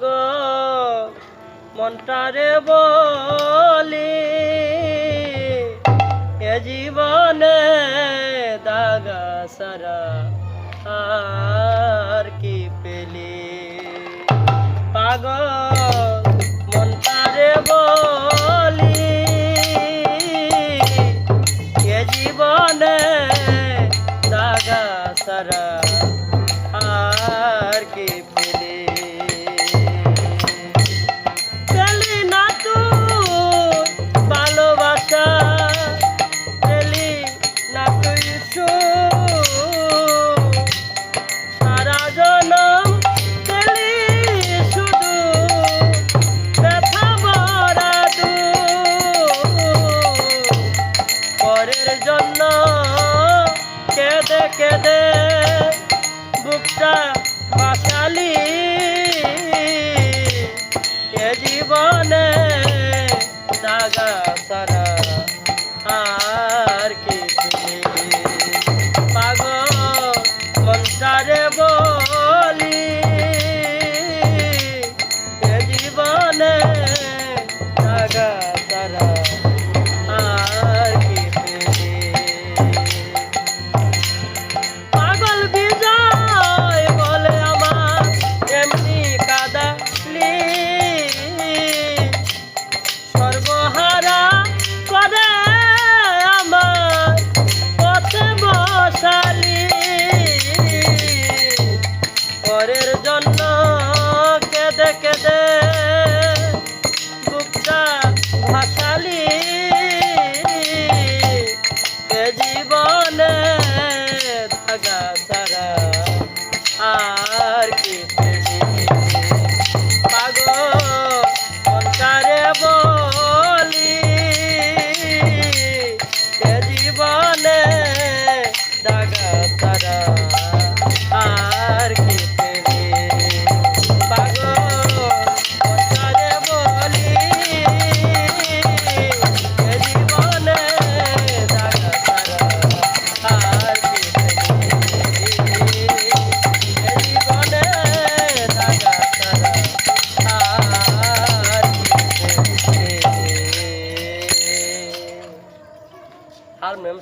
গো মনটারে বলি, এ জীবনে দাগা সারা আর কি পেলি? পাগ মনটারে বলি, এ জীবনে দাগা সারা কেদে কেদে বুকটা মাসালি এ জীবনে দাগা সারা আর কি পাগল মনটারে বলি, এ জীবনে দাগা সারা সর্বহারা করে আমার পথে বসালি। পরের জন্য কে দেখে ಮ್ಯಾಮ್